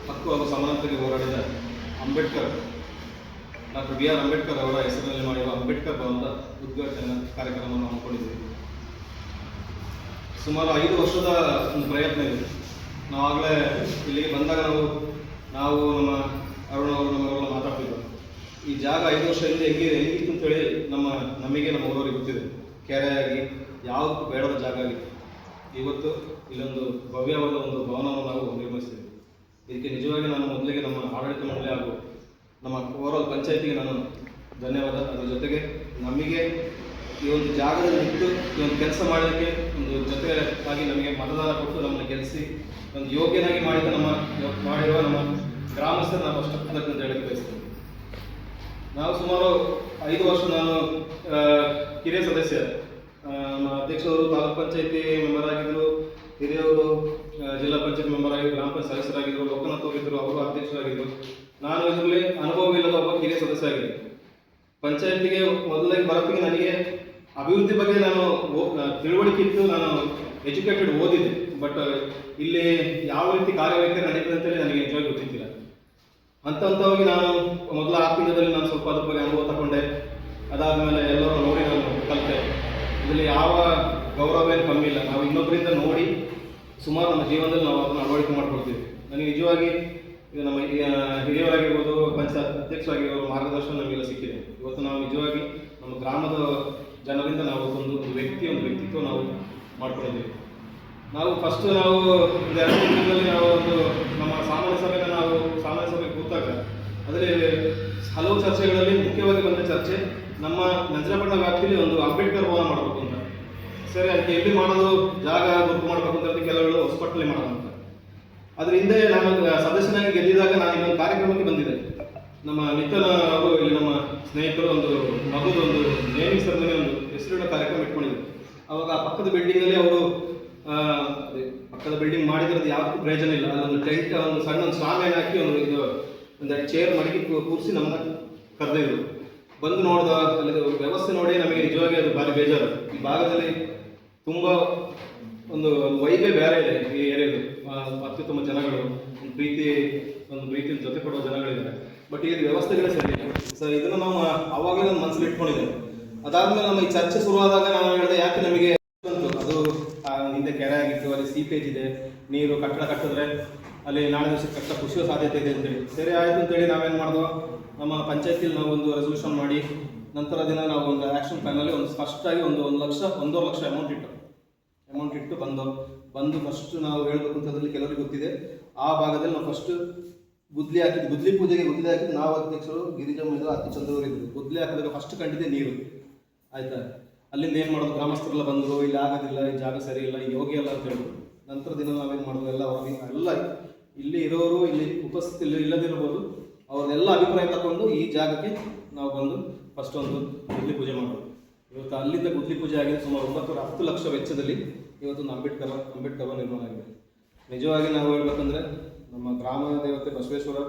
[SPEAKER 4] ಹಕ್ಕು ಹಾಗೂ ಸಮಾನತೆಗೆ ಹೋರಾಡಿದ Ambedkar, doctor B R Ambedkar ಅವರ ಹೆಸರಿನಲ್ಲಿ ಮಾಡಿರುವ ಅಂಬೇಡ್ಕರ್ ಭವನದ ಉದ್ಘಾಟನಾ ಕಾರ್ಯಕ್ರಮವನ್ನು ಹಮ್ಮಿಕೊಂಡಿದ್ದೀವಿ ಸುಮಾರು ಐದು ವರ್ಷದ ಒಂದು ಪ್ರಯತ್ನ ಇದೆ. ನಾವಾಗಲೇ ಇಲ್ಲಿಗೆ ಬಂದಾಗ ನಾವು ನಾವು ನಮ್ಮ ಅರುಣ ಅವರು ನಮ್ಮವರೆಲ್ಲ ಮಾತಾಡ್ತಿದ್ದರು ಈ ಜಾಗ ಐದು ವರ್ಷ ಹಿಂದೆ ಹೆಂಗಿದೆ, ಹೆಂಗಿತ್ತು ಅಂತೇಳಿ ನಮ್ಮ, ನಮಗೆ, ನಮ್ಮ ಊರವರಿಗೆ ಗೊತ್ತಿದೆ. ಕೆರೆಯಾಗಿ ಯಾವ ಬೇಡದ ಜಾಗ ಆಗಿತ್ತು ಇವತ್ತು ಇಲ್ಲೊಂದು ಭವ್ಯವಾದ ಒಂದು ಭವನವನ್ನು ನಾವು ನಿರ್ಮಿಸ್ತೀವಿ ಇದಕ್ಕೆ ನಿಜವಾಗಿ ನಾನು ಮೊದಲಿಗೆ ನಮ್ಮ ಆಡಳಿತ ಮಂಡಳಿ ಹಾಗೂ ನಮ್ಮ ಓವರಾಲ್ ಪಂಚಾಯತಿಗೆ ನಾನು ಧನ್ಯವಾದ. ಅದರ ಜೊತೆಗೆ ನಮಗೆ ಈ ಒಂದು ಜಾಗದಲ್ಲಿ ನಿಂತು ಈ ಒಂದು ಕೆಲಸ ಮಾಡೋದಕ್ಕೆ ಒಂದು ಜೊತೆ ಆಗಿ ನಮಗೆ ಮತದಾನ ಕೊಟ್ಟು ನಮ್ಮನ್ನು ಗೆಲ್ಲಿಸಿ ಒಂದು ಯೋಗ್ಯನಾಗಿ ಮಾಡಿದ ನಮ್ಮ ಮಾಡಿರುವ ನಮ್ಮ ಗ್ರಾಮಸ್ಥರು ನಾವು ಅಷ್ಟು ಕೃತಜ್ಞತೆ ಹೇಳಕ್ಕೆ ಬಯಸ್ತೇವೆ ನಾವು ಸುಮಾರು ಐದು ವರ್ಷ ನಾನು ಕಿರಿಯ ಹಿರಿಯ ಸದಸ್ಯ. ನಮ್ಮ ಅಧ್ಯಕ್ಷರು ತಾಲೂಕ್ ಪಂಚಾಯತಿ ಮೆಂಬರ್ ಆಗಿದ್ದರು ಹಿರಿಯವರು ಜಿಲ್ಲಾ ಪಂಚಾಯತ್ ಮೆಂಬರ್ ಆಗಿ, ಗ್ರಾಮ ಪಂಚಾಯತ್ ಸದಸ್ಯರಾಗಿದ್ದರು ಲೋಕನಾಥ್ ಅವರಿದ್ದರು ಅವರು ಅಧ್ಯಕ್ಷರಾಗಿದ್ದರು ನಾನು ಇದರಲ್ಲಿ ಅನುಭವ ಇಲ್ಲದ ಒಬ್ಬ ಹಿರಿಯ ಸದಸ್ಯ ಆಗಿದ್ದೆ. ಪಂಚಾಯತಿಗೆ ಮೊದಲಾಗಿ ಬರೋದಕ್ಕೆ ನನಗೆ ಅಭಿವೃದ್ಧಿ ಬಗ್ಗೆ ನಾನು ತಿಳುವಳಿಕೆ ಇತ್ತು, ನಾನು ಎಜುಕೇಟೆಡ್ ಓದಿದ್ದೆ. ಬಟ್ ಇಲ್ಲಿ ಯಾವ ರೀತಿ ಕಾರ್ಯವೈಖರಿ ನಡೀತದೆ ಅಂತೇಳಿ ನನಗೆ ನಿಜವಾಗಿ ಗೊತ್ತಿದ್ದಿಲ್ಲ. ಅಂತ ಹಂತವಾಗಿ ನಾನು ಮೊದಲ ತಿಂಗಳಲ್ಲಿ ನಾನು ಸ್ವಲ್ಪ ಅದ್ರ ಬಗ್ಗೆ ಅನುಭವ ತಗೊಂಡೆ. ಅದಾದಮೇಲೆ ಎಲ್ಲರೂ ನೋಡಿ ನಾನು ಕಲಿತೆ. ಇದರಲ್ಲಿ ಯಾವ ಗೌರವ ಏನು ಕಮ್ಮಿ ಇಲ್ಲ. ನಾವು ಇನ್ನೊಬ್ಬರಿಂದ ನೋಡಿ ಸುಮಾರು ನಮ್ಮ ಜೀವನದಲ್ಲಿ ನಾವು ಅದನ್ನು ಅಳವಡಿಕೆ ಮಾಡ್ಕೊಳ್ತೀವಿ. ನನಗೆ ನಿಜವಾಗಿ ಇದು ನಮ್ಮ ಹಿರಿಯರಾಗಿರ್ಬೋದು ಪಂಚಾಯತ್ ಅಧ್ಯಕ್ಷರಾಗಿರ್ಬೋದು ಮಾರ್ಗದರ್ಶನ ನಮಗೆಲ್ಲ ಸಿಕ್ಕಿದೆ. ಇವತ್ತು ನಾವು ನಿಜವಾಗಿ ನಮ್ಮ ಗ್ರಾಮದ ಜನರಿಂದ ನಾವು ಒಂದು ವ್ಯಕ್ತಿ, ಒಂದು ವ್ಯಕ್ತಿತ್ವ ನಾವು ಮಾಡ್ಕೊಂಡಿದ್ದೀವಿ. ನಾವು ಫಸ್ಟ್ ನಾವು ಎರಡು ನಾವು ಒಂದು ನಮ್ಮ ಸಾಮಾನ್ಯ ಸಭೆಗೆ ನಾವು ಸಾಮಾನ್ಯ ಸಭೆ ಕೂತಾಗ ಅದರಲ್ಲಿ ಹಲವು ಚರ್ಚೆಗಳಲ್ಲಿ ಮುಖ್ಯವಾಗಿ ಬಂದ ಚರ್ಚೆ ನಮ್ಮ ನಂಜನಪಟ್ಟಣ ವ್ಯಾಪ್ತಿಯಲ್ಲಿ ಒಂದು ಅಂಬೇಡ್ಕರ್ ಭವನ ಮಾಡಬೇಕು ಅಂತ. ಸರಿ, ಅದಕ್ಕೆ ಎಲ್ಲಿ ಮಾಡೋದು, ಜಾಗ ಗುರುತು ಮಾಡಬೇಕು ಅಂತ ಕೆಲವರು ಹೊಸಪಟ್ಟಲ್ಲಿ ಮಾಡೋದು ಅಂತ. ಅದರಿಂದ ನಾನು ಸದಸ್ಯನಾಗಿ ಗೆದ್ದಿದಾಗ ನಾನು ಇನ್ನೊಂದು ಕಾರ್ಯಕ್ರಮಕ್ಕೆ ಬಂದಿದ್ದೆ. ನಮ್ಮ ನಿತ್ಯನ ಅವರು ಇಲ್ಲಿ ನಮ್ಮ ಸ್ನೇಹಿತರು ಒಂದು ಮಗು ಒಂದು ನೇಮಿಂಗ್ ಸೆರೆಮನಿ ಒಂದು ಹೆಸರಿನ ಕಾರ್ಯಕ್ರಮ ಇಟ್ಕೊಂಡಿದ್ರು. ಅವಾಗ ಆ ಪಕ್ಕದ ಬಿಲ್ಡಿಂಗಲ್ಲಿ ಅವರು ಪಕ್ಕದ ಬಿಲ್ಡಿಂಗ್ ಮಾಡಿದ್ರದ್ದು ಯಾವುದಕ್ಕೂ ಪ್ರಯೋಜನ ಇಲ್ಲ. ಅಲ್ಲೊಂದು ಟೆಂಟ್ ಒಂದು ಸಣ್ಣ ಒಂದು ಸ್ವಾಮಿಯನ್ನು ಹಾಕಿ ಒಂದು ಇದು, ಒಂದು ಚೇರ್ ಮಡಗಿ ಕೂರಿಸಿ ನಮ್ಮನ್ನ ಕರೆದಿದ್ರು. ಬಂದು ನೋಡಿದಾಗ ಅಲ್ಲಿ ವ್ಯವಸ್ಥೆ ನೋಡಿ ನಮಗೆ ನಿಜವಾಗಿ ಅದು ಭಾರಿ ಬೇಜಾರು. ಈ ಭಾಗದಲ್ಲಿ ತುಂಬ ಒಂದು ವೈಬೇ ಬೇರೆ ಇದೆ ಈ ಏರಿಯಾದು ಅತ್ಯುತ್ತಮ ಜನಗಳು, ಒಂದು ಪ್ರೀತಿ, ಒಂದು ಪ್ರೀತಿಯ ಜೊತೆ ಕೊಡುವ ಜನಗಳಿದ್ದಾರೆ. ಬಟ್ ಈ ವ್ಯವಸ್ಥೆಗಳೇ ಸರಿ. ಸೊ ಇದನ್ನು ನಾವು ಅವಾಗಲೇ ನಮ್ಮ ಮನಸ್ಸಲ್ಲಿ ಇಟ್ಕೊಂಡಿದ್ದೇನೆ ಅದಾದ್ಮೇಲೆ ನಮ್ಮ ಈ ಚರ್ಚೆ ಶುರುವಾದಾಗ ನಾನು ಹೇಳಿದೆ ಯಾಕೆ ನಮಗೆ ಅದು ಹಿಂದೆ ಕೆರೆ ಆಗಿತ್ತು ಅಲ್ಲಿ ಸೀಪೇಜ್ ಇದೆ ನೀರು ಕಟ್ಟಡ ಕಟ್ಟಿದ್ರೆ ಅಲ್ಲಿ ನಾಳೆ ದಿವಸ ಕಟ್ಟಡ ಖುಷಿಯೋ ಸಾಧ್ಯತೆ ಇದೆ ಅಂತೇಳಿ ಸರಿ ಆಯಿತು ಅಂತೇಳಿ ನಾವೇನು ಮಾಡಿದ್ವು ನಮ್ಮ ಪಂಚಾಯತಿಲಿ ನಾವು ಒಂದು ರೆಸೊಲ್ಯೂಷನ್ ಮಾಡಿ ನಂತರ ದಿನ ನಾವು ಒಂದು ಆ್ಯಕ್ಷನ್ ಪ್ಲಾನಲ್ಲಿ ಒಂದು ಆಗಿ ಒಂದು ಒಂದು ಲಕ್ಷ ಒಂದೂವರೆ ಲಕ್ಷ ಅಮೌಂಟ್ ಇಟ್ಟು ಅಮೌಂಟ್ ಇಟ್ಟು ಬಂದು ಬಂದು ಫಸ್ಟ್ ನಾವು ಹೇಳಬೇಕು ಅಂತ ಅದ್ರಲ್ಲಿ ಕೆಲವರಿಗೆ ಗೊತ್ತಿದೆ ಆ ಭಾಗದಲ್ಲಿ ನಾವು ಫಸ್ಟ್ ಗುದ್ಲಿ ಹಾಕಿದ್ದು, ಗುದ್ಲಿ ಪೂಜೆಗೆ ಗುದ್ಲಿ ಹಾಕಿದ್ದು ನಾವು ಅಧ್ಯಕ್ಷರು ಗಿರಿಜಮ್ಮ ಇದ್ರು ಅತಿ ಚಂದ್ರವರು ಇದ್ರು ಗುದ್ಲಿ ಹಾಕಿದ್ರೆ ಫಸ್ಟ್ ಕಂಡಿದ್ದೆ ನೀರು. ಆಯ್ತಾ? ಅಲ್ಲಿಂದ ಏನು ಮಾಡೋದು? ಗ್ರಾಮಸ್ಥರೆಲ್ಲ ಬಂದರು, ಇಲ್ಲಿ ಆಗೋದಿಲ್ಲ, ಈ ಜಾಗ ಸರಿ ಇಲ್ಲ ಯೋಗಿ ಅಲ್ಲ ಅಂತ ಹೇಳಿದ್ರು. ನಂತರ ದಿನ ನಾವೇನು ಮಾಡೋದು ಎಲ್ಲ ಎಲ್ಲ ಇಲ್ಲಿ ಇರೋರು, ಇಲ್ಲಿ ಉಪಸ್ಥಿತಿ ಇಲ್ಲಿ ಇಲ್ಲದಿರ್ಬೋದು, ಅವ್ರನ್ನೆಲ್ಲ ಅಭಿಪ್ರಾಯ ತಗೊಂಡು ಈ ಜಾಗಕ್ಕೆ ನಾವು ಬಂದು ಫಸ್ಟ್ ಒಂದು ಗುದ್ಲಿ ಪೂಜೆ ಮಾಡೋದು ಇವತ್ತು ಅಲ್ಲಿಂದ ಗುದ್ಲಿ ಪೂಜೆ ಆಗಿದೆ. ಸುಮಾರು ಒಂಬತ್ತು ಹತ್ತು ಲಕ್ಷ ವೆಚ್ಚದಲ್ಲಿ ಇವತ್ತು ಅಂಬೇಡ್ಕರ್ ಅಂಬೇಡ್ಕರ್ ನಿರ್ಮಾಣ ಆಗಿದೆ. ನಿಜವಾಗಿ ನಾವು ಹೇಳ್ಬೇಕಂದ್ರೆ ನಮ್ಮ ಗ್ರಾಮ ದೇವತೆ ಬಸವೇಶ್ವರ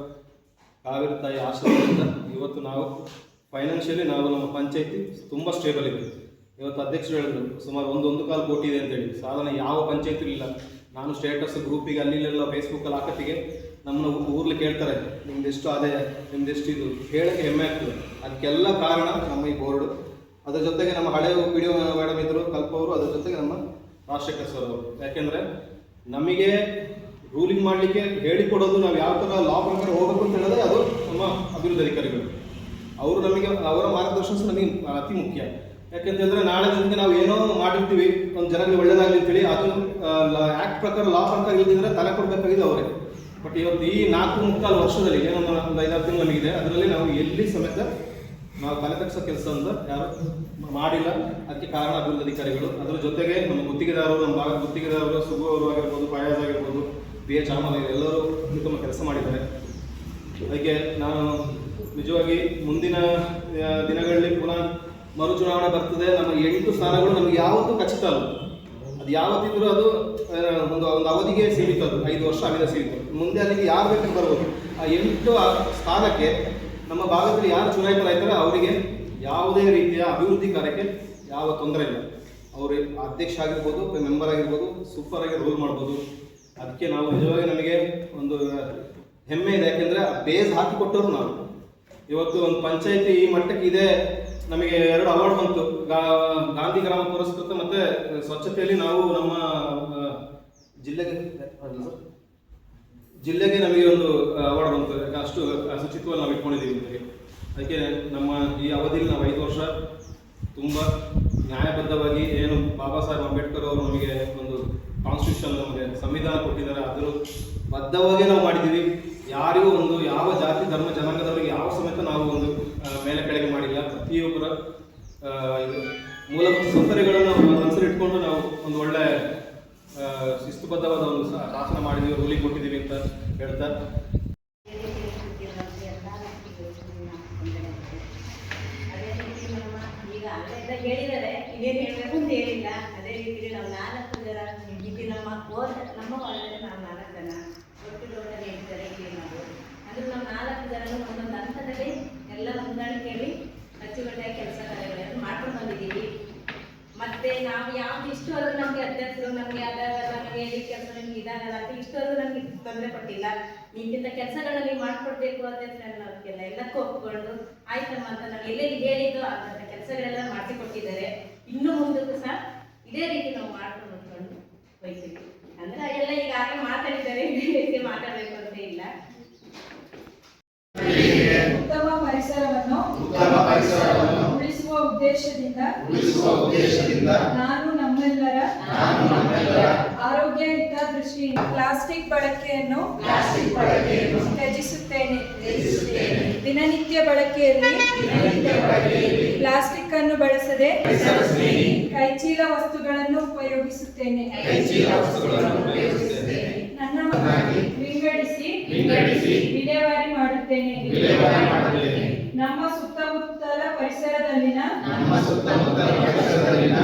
[SPEAKER 4] ಕಾವೇರಿ ತಾಯಿ ಆಶ್ರಮದಿಂದ ಇವತ್ತು ನಾವು ಫೈನಾನ್ಷಿಯಲಿ ನಾವು ನಮ್ಮ ಪಂಚಾಯತಿ ತುಂಬ ಸ್ಟೇಬಲ್ ಇದೆ. ಇವತ್ತು ಅಧ್ಯಕ್ಷರು ಹೇಳಿದ್ರು, ಸುಮಾರು ಒಂದು ಒಂದು ಕಾಲು ಕೋಟಿ ಇದೆ ಅಂತೇಳಿ. ಸಾಧಾರಣ ಯಾವ ಪಂಚಾಯತಿ ಇಲ್ಲ. ನಾನು ಸ್ಟೇಟಸ್ ಗ್ರೂಪಿಗೆ ಅಲ್ಲಿಲ್ಲ ಇಲ್ಲೆಲ್ಲ ಫೇಸ್ಬುಕ್ಕಲ್ಲಿ ಹಾಕತ್ತಿಗೆ ನಮ್ಮನ್ನು ಊರಲ್ಲಿ ಊರ್ಲಿ ಕೇಳ್ತಾರೆ, ನಿಮ್ದು ಎಷ್ಟು ಅದೇ ನಿಮ್ದು ಎಷ್ಟು ಇದು? ಹೇಳಕ್ಕೆ ಹೆಮ್ಮೆ ಆಗ್ತದೆ. ಅದಕ್ಕೆಲ್ಲ ಕಾರಣ ನಮ್ಮ ಈ ಬೋರ್ಡು ಅದರ ಜೊತೆಗೆ ನಮ್ಮ ಹಳೆ ಪಿ ಡಿ ಮೇಡಮ್ ಇದ್ರು, ಕಲ್ಪ ಅವರು, ಅದ್ರ ಜೊತೆಗೆ ನಮ್ಮ ರಾಜಶೇಖರ್ ಸರ್ ಅವರು. ಯಾಕೆಂದ್ರೆ ನಮಗೆ ರೂಲಿಂಗ್ ಮಾಡಲಿಕ್ಕೆ ಹೇಳಿಕೊಡೋದು ನಾವು ಯಾವ ಥರ ಲಾ ಪ್ರಕಾರ ಹೋಗಬೇಕು ಅಂತ ಹೇಳಿದ್ರೆ ಅದು ನಮ್ಮ ಅಭಿವೃದ್ಧಿ ಅಧಿಕಾರಿಗಳು ಅವರು ನಮಗೆ, ಅವರ ಮಾರ್ಗದರ್ಶನ ನಮಗೆ ಅತಿ ಮುಖ್ಯ. ಯಾಕೆಂತಂದ್ರೆ ನಾಳೆ ದಿನಕ್ಕೆ ನಾವು ಏನೋ ಮಾಡಿರ್ತೀವಿ ಒಂದು ಜನರಿಗೆ ಒಳ್ಳೇದಾಗಲಿ ಅಂತೇಳಿ, ಅದು ಆ್ಯಕ್ಟ್ ಪ್ರಕಾರ ಲಾ ಪ್ರಕಾರ ಇಲ್ಲದಿದ್ರೆ ತಲೆ ಕೊಡಬೇಕಾಗಿದೆ ಅವರೇ ಬಟ್ ಇವತ್ತು ಈ ನಾಲ್ಕು ಮುಕ್ಕಾಲು ವರ್ಷದಲ್ಲಿ, ಏನೋ ಒಂದು ಒಂದು ಐದಾರು ತಿಂಗಳು ನಮಗಿದೆ ಅದರಲ್ಲಿ ನಾವು ಎಲ್ಲಿ ಸಮೇತ ನಾವು ತಲೆ ತಗ್ಸೋ ಕೆಲಸ ಅಂತ ಯಾರು ಮಾಡಿಲ್ಲ. ಅದಕ್ಕೆ ಕಾರಣ ಅಭಿವೃದ್ಧಿ ಅಧಿಕಾರಿಗಳು ಅದರ ಜೊತೆಗೆ ನಮ್ಮ ಗುತ್ತಿಗೆದಾರರು, ನಮ್ಮ ಭಾಗದ ಗುತ್ತಿಗೆದಾರರು ಸುಗು ಅವರು ಆಗಿರ್ಬೋದು ಫಯಾಜ್ ಆಗಿರ್ಬೋದು ಬಿ ಎಚ್ ಆಮಲ್ ಎಲ್ಲರೂ ಉತ್ತಮ ಕೆಲಸ ಮಾಡಿದ್ದಾರೆ. ಅದಕ್ಕೆ ನಾನು ನಿಜವಾಗಿ ಮುಂದಿನ ದಿನಗಳಲ್ಲಿ ಪುನಃ ಮರುಚುನಾವಣೆ ಬರ್ತದೆ. ನಮ್ಮ ಎಂಟು ಸ್ಥಾನಗಳು ನಮ್ಗೆ ಯಾವತ್ತೂ ಖಚಿತ ಅಲ್ಲ. ಅದು ಯಾವತ್ತಿದ್ರೂ ಅದು ಒಂದು ಒಂದು ಅವಧಿಗೆ ಸೀಮಿತ ಅದು. ಐದು ವರ್ಷ ಆಗಿದೆ ಸೀಮಿತ. ಮುಂದೆ ಅಲ್ಲಿಗೆ ಯಾರು ಬೇಕು ಬರ್ಬೋದು. ಆ ಎಂಟು ಸ್ಥಾನಕ್ಕೆ ನಮ್ಮ ಭಾಗದಲ್ಲಿ ಯಾರು ಚುನಾಯಿತರಾಗ್ತಾರೆ ಅವರಿಗೆ ಯಾವುದೇ ರೀತಿಯ ಅಭಿವೃದ್ಧಿ ಕಾರ್ಯಕ್ಕೆ ಯಾವ ತೊಂದರೆ ಇಲ್ಲ. ಅವರು ಅಧ್ಯಕ್ಷ ಆಗಿರ್ಬೋದು, ಮೆಂಬರ್ ಆಗಿರ್ಬೋದು, ಸೂಪರ್ ಆಗಿ ರೂಲ್ ಮಾಡ್ಬೋದು. ಅದಕ್ಕೆ ನಾವು ನಿಜವಾಗಿ ನಮಗೆ ಒಂದು ಹೆಮ್ಮೆ ಇದೆ, ಯಾಕೆಂದ್ರೆ ಬೇಸ್ ಹಾಕಿಕೊಟ್ಟವರು ನಾವು. ಇವತ್ತು ಒಂದು ಪಂಚಾಯತಿ ಈ ಮಟ್ಟಕ್ಕೆ ಇದೆ, ನಮಗೆ ಎರಡು ಅವಾರ್ಡ್ ಬಂತು. ಗಾಂಧಿ ಗ್ರಾಮ ಪುರಸ್ಕೃತ ಮತ್ತೆ ಸ್ವಚ್ಛತೆಯಲ್ಲಿ ನಾವು ನಮ್ಮ ಜಿಲ್ಲೆಗೆ ಜಿಲ್ಲೆಗೆ ನಮಗೆ ಒಂದು ಅವಾರ್ಡ್ ಬಂತು. ಅಷ್ಟು ಶುಚಿತ್ವ ನಾವು ಇಟ್ಕೊಂಡಿದ್ದೀವಿ ನಮಗೆ ಅದಕ್ಕೆ ನಮ್ಮ ಈ ಅವಧಿಯಲ್ಲಿ ನಾವು ಐದು ವರ್ಷ ತುಂಬ ನ್ಯಾಯಬದ್ಧವಾಗಿ ಏನು ಬಾಬಾ ಸಾಹೇಬ್ ಅಂಬೇಡ್ಕರ್ ಅವರು ನಮಗೆ ಕಾನ್ಸ್ಟಿಟ್ಯೂಷನ್ ನಮಗೆ ಸಂವಿಧಾನ ಕೊಟ್ಟಿದ್ದಾರೆ, ಆದರೂ ಬದ್ಧವಾಗಿ ನಾವು ಮಾಡಿದ್ದೀವಿ. ಯಾರಿಗೂ ಒಂದು ಯಾವ ಜಾತಿ, ಧರ್ಮ, ಜನಾಂಗದವರಿಗೆ ಯಾವ ಸಮೇತ ನಾವು ಒಂದು ಮೇಲೆ ಕೆಳಗೆ ಮಾಡಿಲ್ಲ. ಪ್ರತಿಯೊಬ್ಬರ ಮೂಲಭೂತ ಸೌಕರ್ಯಗಳನ್ನು ಇಟ್ಕೊಂಡು ನಾವು ಒಂದು ಒಳ್ಳೆ ಶಿಸ್ತುಬದ್ಧವಾದ ಒಂದು ಶಾಸನ ಮಾಡಿದ್ದೀವಿ, ರೂಲಿಂಗ್ ಕೊಟ್ಟಿದ್ದೀವಿ ಅಂತ ಹೇಳ್ತಾ
[SPEAKER 5] ಅದೇ ರೀತಿ ನಮ್ಮ ಈಗ ಅಲ್ಲೆಲ್ಲ ಹೇಳಿದ್ದಾರೆ ಇದೇನು ಹೇಳಬೇಕು ಅಂತ ಹೇಳಿಲ್ಲ ಅದೇ ರೀತಿ ನಾವು ನಾಲ್ಕು ಜನ ಇಲ್ಲಿ ನಮ್ಮ ಹೋದ ನಮ್ಮ ವಾರ್ಡಲ್ಲಿ ನಾವು ನಾಲ್ಕು ಜನ ಒಟ್ಟಿರೋದಲ್ಲಿ ಇದ್ದಾರೆ ಇಲ್ಲಿ ನಾವು ಅಂದ್ರೆ ನಾವು ನಾಲ್ಕು ಜನರು ಒಂದೊಂದು ಹಂತದಲ್ಲಿ ಎಲ್ಲ ಹೊಂದಾಣಿಕೆಯಲ್ಲಿ ಅಚ್ಚುಕಟ್ಟಾಗಿ ಕೆಲಸ ಕಾರ್ಯಗಳನ್ನು ಮಾಡ್ಕೊಂಡು ಬಂದಿದ್ದೀವಿ ಮತ್ತೆ ನಾವು ಯಾವ್ದು ಇಷ್ಟವರೆಗೂ ನಮಗೆ ಅಧ್ಯಕ್ಷರು ನಮಗೆ ಅದಾಗಲ್ಲ ನಮಗೆ ಈ ಕೆಲಸ ನಿಮ್ಗೆ ಇದಾಗಲ್ಲ ಅಂತ ಇಷ್ಟವರೆಗೂ ನಮ್ಗೆ ತೊಂದರೆ ಕೊಟ್ಟಿಲ್ಲ ನಿಂತಿಂತ ಕೆಲಸಗಳನ್ನ ನೀವು ಮಾಡ್ಕೊಡ್ಬೇಕು ಅಂತ ಅನ್ನೋದಕ್ಕೆಲ್ಲ ಎಲ್ಲಕ್ಕೂ ಒಪ್ಕೊಂಡು ಆಯ್ತಮ್ಮ ಅಂತ ನಾವು ಎಲ್ಲೆಲ್ಲಿ ಹೇಳಿದ್ದು ಅಂತ ಕೆಲಸಗಳೆಲ್ಲ ಮಾಡಿಸಿಕೊಟ್ಟಿದ್ದಾರೆ. ಇನ್ನು ಮುಂದಕ್ಕೂ ಸಹ ಇದೇ ರೀತಿ ನಾವು ಮಾಡ್ಕೊಂಡು ಹೋಗ್ಕೊಂಡು ಹೋಗ್ತೀವಿ ಅಂದ್ರೆ ಎಲ್ಲ ಈಗಾಗಲೇ ಮಾತಾಡಿದ್ದಾರೆ ಇದೇ ರೀತಿ ಮಾತಾಡಬೇಕು ಅಂತ ಇಲ್ಲ.
[SPEAKER 6] ಉತ್ತಮ ಪರಿಸರವನ್ನು
[SPEAKER 3] ಉತ್ತಮ ಪರಿಸರವನ್ನು
[SPEAKER 6] ಉಳಿಸುವ ಉದ್ದೇಶದಿಂದ
[SPEAKER 3] ಉಳಿಸುವ ಉದ್ದೇಶದಿಂದ
[SPEAKER 6] ನಾನು ನಮ್ಮೆಲ್ಲರ ಆರೋಗ್ಯ ಪ್ಲಾಸ್ಟಿಕ್ ಬಳಕೆಯನ್ನು
[SPEAKER 3] ಪ್ಲಾಸ್ಟಿಕ್ ಬಳಕೆಯನ್ನು
[SPEAKER 6] ತ್ಯಜಿಸುತ್ತೇನೆ. ದಿನನಿತ್ಯ ಬಳಕೆಯಲ್ಲಿ ಪ್ಲಾಸ್ಟಿಕ್ ಅನ್ನು ಬಳಸದೆ ಕೈಚೀಲ ವಸ್ತುಗಳನ್ನು ಉಪಯೋಗಿಸುತ್ತೇನೆ. ನನ್ನ ವಿಂಗಡಿಸಿ
[SPEAKER 3] ವಿಂಗಡಿಸಿ
[SPEAKER 6] ವಿಲೇವಾರಿ ಮಾಡುತ್ತೇನೆ.
[SPEAKER 3] ವಿಲೇವಾರಿ ಮಾಡುತ್ತೇನೆ.
[SPEAKER 6] ನಮ್ಮ ಸುತ್ತಮುತ್ತಲ ಪರಿಸರದಲ್ಲಿನ
[SPEAKER 3] ನಮ್ಮ ಸುತ್ತಮುತ್ತಲ ಪರಿಸರದಲ್ಲಿನ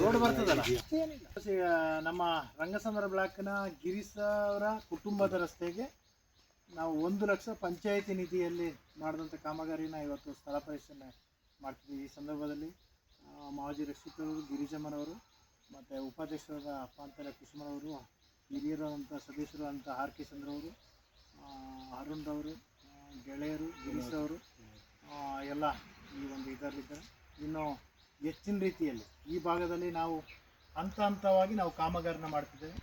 [SPEAKER 1] ರೋಡ್ ಬರ್ತದಲ್ಲ ಈಗ ನಮ್ಮ ರಂಗಸಂದ್ರ ಬ್ಲಾಕ್ನ ಗಿರೀಶ್ ಅವರ ಕುಟುಂಬದ ರಸ್ತೆಗೆ ನಾವು ಒಂದು ಲಕ್ಷ ಪಂಚಾಯಿತಿ ನಿಧಿಯಲ್ಲಿ ಮಾಡಿದಂಥ ಕಾಮಗಾರಿನ ಇವತ್ತು ಸ್ಥಳ ಪರಿಶೀಲನೆ ಮಾಡ್ತಿದ್ದೀವಿ. ಈ ಸಂದರ್ಭದಲ್ಲಿ ಮಾಜಿ ರಕ್ಷಿತರು ಗಿರಿಜಮ್ಮನವರು ಮತ್ತು ಉಪಾಧ್ಯಕ್ಷರಾದ ಅಪ್ಪಾಂತರ ಕುಸುಮನವರು ಹಿರಿಯರಾದಂಥ ಸದಸ್ಯರು ಆರ್ ಕೆ ಚಂದ್ರವರು ಅರುಣ್ ರವರು ಆ, ಗೆಳೆಯರು ಗಿರೀಶ್ ಅವರು ಎಲ್ಲ ಈ ಒಂದು ಇದರಲ್ಲಿದ್ದಾರೆ. ಇನ್ನು ಹೆಚ್ಚಿನ ರೀತಿಯಲ್ಲಿ ಈ ಭಾಗದಲ್ಲಿ ನಾವು ಹಂತ ಹಂತವಾಗಿ ನಾವು ಕಾಮಗಾರಿನ ಮಾಡ್ತಿದ್ದೇವೆ.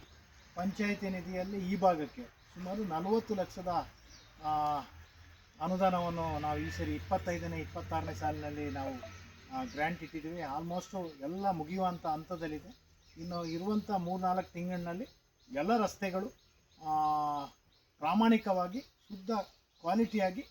[SPEAKER 1] ಪಂಚಾಯಿತಿ ನಿಧಿಯಲ್ಲಿ ಈ ಭಾಗಕ್ಕೆ ಸುಮಾರು ನಲವತ್ತು ಲಕ್ಷದ ಅನುದಾನವನ್ನು ನಾವು ಈ ಸರಿ ಇಪ್ಪತ್ತೈದನೇ, ಇಪ್ಪತ್ತಾರನೇ ಸಾಲಿನಲ್ಲಿ ನಾವು ಗ್ರ್ಯಾಂಟ್ ಇಟ್ಟಿದ್ದೀವಿ. ಆಲ್ಮೋಸ್ಟು ಎಲ್ಲ ಮುಗಿಯುವಂಥ ಹಂತದಲ್ಲಿದೆ. ಇನ್ನು ಇರುವಂಥ ಮೂರ್ನಾಲ್ಕು ತಿಂಗಳಿನಲ್ಲಿ ಎಲ್ಲ ರಸ್ತೆಗಳು ಪ್ರಾಮಾಣಿಕವಾಗಿ, ಶುದ್ಧ ಕ್ವಾಲಿಟಿಯಾಗಿ